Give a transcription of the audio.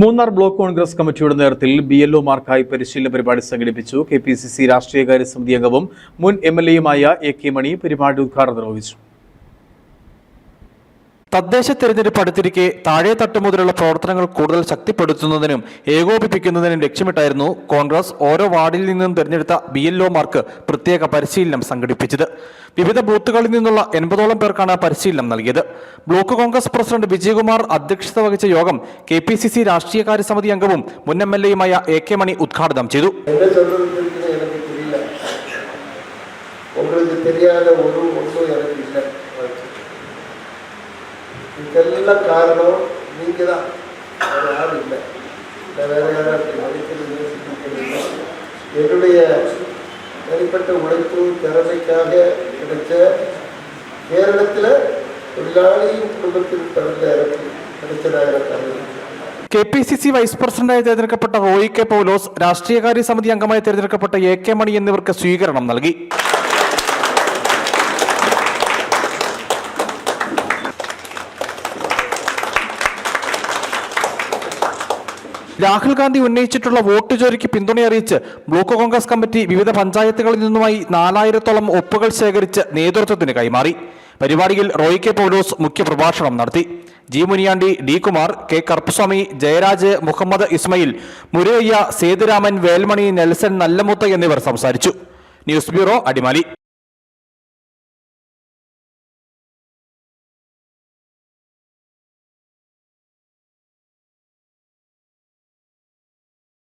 Munnar block Congress കമ്മിറ്റിയുടെ നേതൃത്വത്തിൽ B L ഒമാർക്കായി പരിശീലന പരിപാടി സംഘടിപ്പിച്ചു. കെ പി സി സി രാഷ്ട്രീയകാര്യ സമിതി അംഗവും മുൻ എം എൽ എയുമായ എ കെ മണി പരിപാടി ഉദ്ഘാടനം നിർവഹിച്ചു. തദ്ദേശ തെരഞ്ഞെടുപ്പ് അടുത്തിരിക്കെ താഴെ തട്ട് മുതലുള്ള പ്രവർത്തനങ്ങൾ കൂടുതൽ ശക്തിപ്പെടുത്തുന്നതിനും ഏകോപിപ്പിക്കുന്നതിനും ലക്ഷ്യമിട്ടായിരുന്നു കോൺഗ്രസ് ഓരോ വാർഡിൽ നിന്നും തെരഞ്ഞെടുത്ത ബി എൽ ഒമാർക്ക് പ്രത്യേക പരിശീലനം സംഘടിപ്പിച്ചത് വിവിധ ബൂത്തുകളിൽ നിന്നുള്ള എൺപതോളം പേർക്കാണ് പരിശീലനം നൽകിയത് ബ്ലോക്ക് കോൺഗ്രസ് പ്രസിഡന്റ് വിജയകുമാർ അധ്യക്ഷത വഹിച്ച യോഗം കെ പി സി സി രാഷ്ട്രീയകാര്യ സമിതി അംഗവും മുൻ എം എൽ എയുമായ എ കെ മണി ഉദ്ഘാടനം ചെയ്തു என்ன சொல்றதுன்னு எனக்கு புரியல உங்களுக்கு தெரியாத ஒரு ஒன்றும் எனக்கு இல்லை இதுக்கெல்லாம் காரணம் நீங்க தான் வேற யாரும் இல்லை இல்லை வேற யாரும் நினைக்கிறது சிந்திக்கிறது என்னுடைய தனிப்பட்ட உழைப்பு திறமைக்காக கிடைச்ச கேரளத்தில் தொழிலாளியின் குடும்பத்தில் பிறந்த எனக்கு கிடைச்சதாக எனக்கு அறிவு K P C C vice പ്രസിഡന്റായി തെരഞ്ഞെടുക്കപ്പെട്ട റോയി കെ പൗലോസ് രാഷ്ട്രീയകാര്യ സമിതി അംഗമായി തെരഞ്ഞെടുക്കപ്പെട്ട എ കെ മണി എന്നിവർക്ക് സ്വീകരണം നൽകി രാഹുൽ ഗാന്ധി ഉന്നയിച്ചിട്ടുള്ള വോട്ട് ചോരിക്ക് പിന്തുണയറിയിച്ച് ബ്ലോക്ക് കോൺഗ്രസ് കമ്മിറ്റി വിവിധ പഞ്ചായത്തുകളിൽ നിന്നുമായി നാലായിരത്തോളം ഒപ്പുകൾ ശേഖരിച്ച് നേതൃത്വത്തിന് കൈമാറി. പരിപാടിയിൽ റോയ് കെ പൗലോസ് മുഖ്യപ്രഭാഷണം നടത്തി. G Muniyandi D Kumar K Karuppaswamy Jayaraj Muhammad Ismail Muraiya Sethuraman Velmani Nelson Nallamutha എന്നിവർ സംസാരിച്ചു. News bureau Adimali.